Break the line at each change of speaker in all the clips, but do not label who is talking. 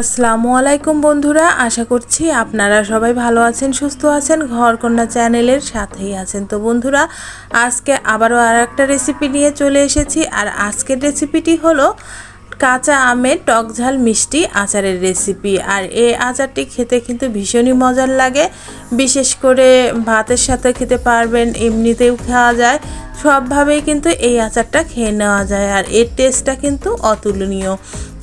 আসসালামু আলাইকুম বন্ধুরা, আশা করছি আপনারা সবাই ভালো আছেন, সুস্থ আছেন, ঘরকন্যা চ্যানেলের সাথেই আছেন। তো বন্ধুরা, আজকে আবারও আর একটা রেসিপি নিয়ে চলে এসেছি, আর আজকের রেসিপিটি হলো কাঁচা আমের টক ঝাল মিষ্টি আচারের রেসিপি আর এই আচারটি খেতে কিন্তু ভীষণই মজার লাগে, বিশেষ করে ভাতের সাথে খেতে পারবেন, এমনিতেও খাওয়া যায়, সবভাবেই কিন্তু এই আচারটা খেয়ে নেওয়া যায়, আর এর টেস্টটা কিন্তু অতুলনীয়।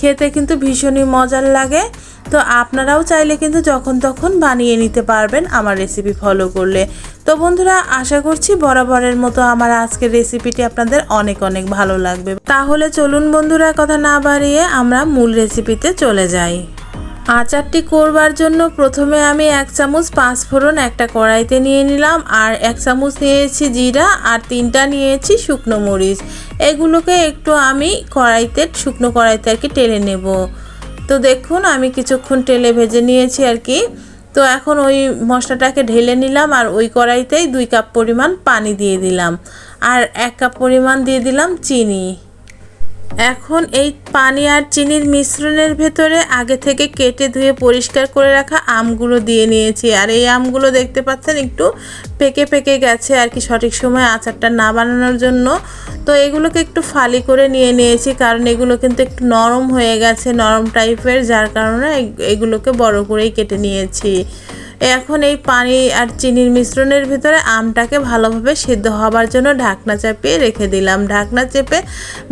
খেতে কিন্তু ভীষণই মজার লাগে। তো আপনারাও চাইলে কিন্তু যখন তখন বানিয়ে নিতে পারবেন আমার রেসিপি ফলো করলে। তো বন্ধুরা, আশা করছি বরাবরের মতো আমার আজকের রেসিপিটি আপনাদের অনেক অনেক ভালো লাগবে। তাহলে চলুন বন্ধুরা, কথা না বাড়িয়ে আমরা মূল রেসিপিতে চলে যাই। আচারটি করবার জন্য প্রথমে আমি এক চামচ পাঁচফোড়ন একটা কড়াইতে নিয়ে নিলাম, আর এক চামচ নিয়েছি জিরা, আর তিনটা নিয়েছি শুকনো মরিচ। এগুলোকে একটু আমি কড়াইতে, শুকনো কড়াইতে আর কি টেলে নেব। তো দেখুন, আমি কিছুক্ষণ টেলে ভেজে নিয়েছি আর কি। তো এখন ওই মশলাটাকে ঢেলে নিলাম, আর ওই কড়াইতেই দুই কাপ পরিমাণ পানি দিয়ে দিলাম। আর এক কাপ পরিমাণ দিয়ে দিলাম চিনি। এখন এই পানি আর চিনির মিশ্রণের ভেতরে আগে থেকে কেটে ধুয়ে পরিষ্কার করে রাখা আমগুলো দিয়ে নিয়েছি। আর এই আমগুলো দেখতে পাচ্ছেন একটু পেকে পেকে গেছে আর কি সঠিক সময় আচারটা না বানানোর জন্য। তো এগুলোকে একটু ফালি করে নিয়ে নিয়েছি কারণ এগুলো কিন্তু একটু নরম হয়ে গেছে, নরম টাইপের যার কারণে এগুলোকে বড় করেই কেটে নিয়েছি। এখন এই পানি আর চিনির মিশ্রণের ভিতরে আমটাকে ভালোভাবে সিদ্ধ হবার জন্য ঢাকনা চাপিয়ে রেখে দিলাম। ঢাকনা চেপে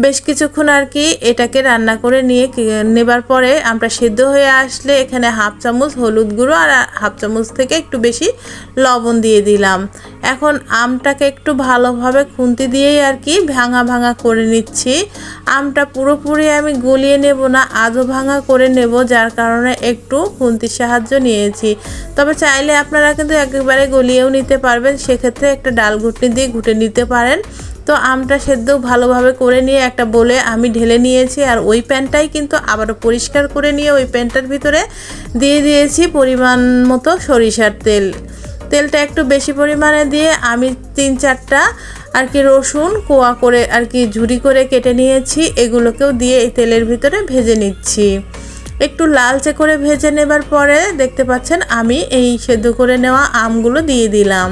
বেশ কিছুক্ষণ আর কি এটাকে রান্না করে নিয়ে নেবার পরে আমটা সিদ্ধ হয়ে আসলে এখানে হাফ চামচ হলুদ গুঁড়ো আর হাফ চামচ থেকে একটু বেশি লবণ দিয়ে দিলাম। এখন আমটাকে একটু ভালোভাবে খুন্তি দিয়েই আর কি ভাঙা ভাঙা করে নিচ্ছি। আমটা পুরোপুরি আমি গলিয়ে নেব না আধো ভাঙা করে নেব, যার কারণে একটু খুন্তির সাহায্য নিয়েছি। তবে চাইলে আপনারা কিন্তু একেবারে গলিয়েও নিতে পারবেন। সেক্ষেত্রে একটা ডাল ঘুটনি দিয়ে ঘুটে নিতে পারেন। তো আমটা সেদ্ধ ভালোভাবে করে নিয়ে একটা বলে আমি ঢেলে নিয়েছি আর ওই প্যানটাই কিন্তু আবারও পরিষ্কার করে নিয়ে ওই প্যানটার ভিতরে দিয়ে দিয়েছি পরিমাণ মতো সরিষার তেল। তেলটা একটু বেশি পরিমাণে দিয়ে আমি তিন চারটা আর কি রসুন কোয়া করে আর কি ঝুড়ি করে কেটে নিয়েছি। এগুলোকেও দিয়ে এই তেলের ভিতরে ভেজে নিচ্ছি। একটু লালচে করে ভেজে নেবার পরে দেখতে পাচ্ছেন আমি এই সেদ্ধ করে নেওয়া আমগুলো দিয়ে দিলাম।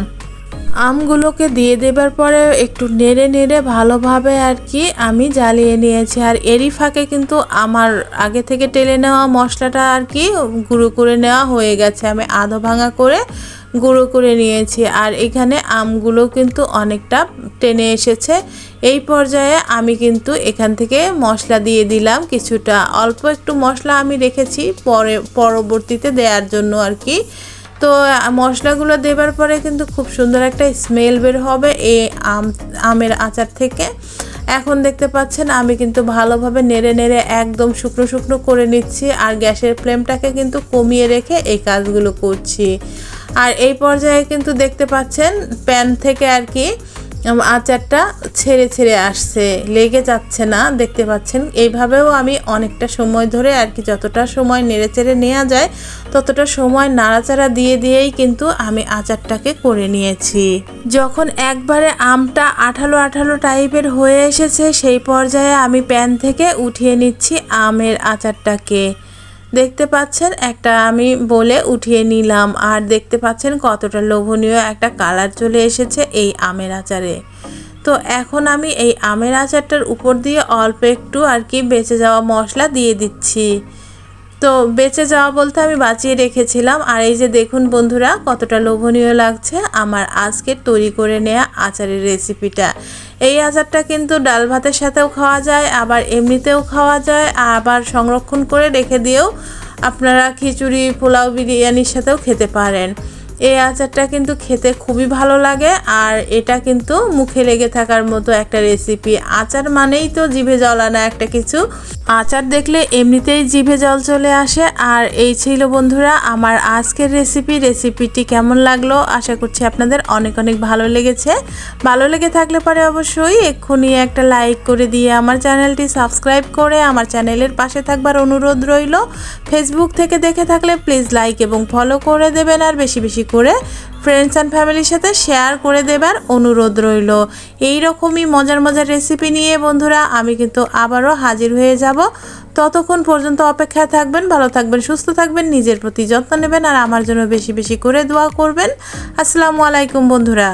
আমগুলোকে দিয়ে দেবার পরে একটু নেড়ে নেড়ে ভালোভাবে আর কি আমি জ্বালিয়ে নিয়েছি। আর এরই ফাঁকে কিন্তু আমার আগে থেকে টেলে নেওয়া মশলাটা আর কি গুঁড়ো করে নেওয়া হয়ে গেছে। আমি আধো ভাঙা করে গুঁড়ো করে নিয়েছি। আর এখানে আমগুলো কিন্তু অনেকটা টেনে এসেছে। এই পর্যায়ে আমি কিন্তু এখান থেকে মশলা দিয়ে দিলাম কিছুটা। অল্প একটু মশলা আমি রেখেছি পরে, পরবর্তীতে দেওয়ার জন্য আর কি। তো মশলাগুলো দেবার পরে কিন্তু খুব সুন্দর একটা স্মেল বের হবে এই আম, আমের আচার থেকে। এখন দেখতে পাচ্ছেন আমি কিন্তু ভালোভাবে নেড়ে নেড়ে একদম শুকনো শুকনো করে নিচ্ছি আর গ্যাসের ফ্লেমটাকে কিন্তু কমিয়ে রেখে এই কাজগুলো করছি। আর এই পর্যায়ে কিন্তু দেখতে পাচ্ছেন প্যান থেকে আর কি আচারটা ছেড়ে ছেড়ে আসছে, লেগে যাচ্ছে না, দেখতে পাচ্ছেন? এইভাবেও আমি অনেকটা সময় ধরে আর কি যতটা সময় নেড়ে চেড়ে নেওয়া যায়, ততটা সময় নাড়াচাড়া দিয়ে দিয়েই কিন্তু আমি আচারটাকে করে নিয়েছি। যখন একবারে আমটা আঠালো আঠালো টাইপের হয়ে এসেছে, সেই পর্যায়ে আমি প্যান থেকে উঠিয়ে নিচ্ছি আমের আচারটাকে। দেখতে পাচ্ছেন একটা আমি বলে উঠিয়ে নিলাম। আর দেখতে পাচ্ছেন কতটা লোভনীয় একটা কালার চলে এসেছে এই আমের আচারে। তো এখন আমি এই আমের আচারটার উপর দিয়ে অল্প একটু আর কি বেঁচে যাওয়া মশলা দিয়ে দিচ্ছি। তো বেঁচে যাওয়া বলতে আমি বাঁচিয়ে রেখেছিলাম। আর এই যে দেখুন বন্ধুরা, কতটা লোভনীয় লাগছে আমার আজকে তৈরি করে নেওয়া আচারের রেসিপিটা। এই আচারটা কিন্তু ডাল ভাতের সাথেও খাওয়া যায়, আবার এমনিতেও খাওয়া যায়। আবার সংরক্ষণ করে রেখে দিয়েও আপনারা খিচুড়ি, পোলাও, বিরিয়ানির সাথেও খেতে পারেন। এই আচারটা কিন্তু খেতে খুবই ভালো লাগে আর এটা কিন্তু মুখে লেগে থাকার মতো একটা রেসিপি আচার মানেই তো জিভে জল আনা একটা কিছু। আচার দেখলে এমনিতেই জিভে জল চলে আসে। আর এই ছিল বন্ধুরা আমার আজকের রেসিপি রেসিপিটি কেমন লাগল? আশা করছি আপনাদের অনেক অনেক ভালো লেগেছে। ভালো লেগে থাকলে পরে অবশ্যই এক্ষুনি একটা লাইক করে দিয়ে আমার চ্যানেলটি সাবস্ক্রাইব করে আমার চ্যানেলের পাশে থাকবার অনুরোধ রইল। ফেসবুক থেকে দেখে থাকলে প্লিজ লাইক এবং ফলো করে দেবেন আর বেশি বেশি করে ফ্রেন্ডস অ্যান্ড ফ্যামিলির সাথে শেয়ার করে দেবার অনুরোধ রইল। এই রকমই মজার মজার রেসিপি নিয়ে বন্ধুরা, আমি কিন্তু আবারও হাজির হয়ে যাব। ততক্ষণ পর্যন্ত অপেক্ষায় থাকবেন, ভালো থাকবেন, সুস্থ থাকবেন, নিজের প্রতি যত্ন নেবেন আর আমার জন্য বেশি বেশি করে দোয়া করবেন। আসসালামু আলাইকুম বন্ধুরা।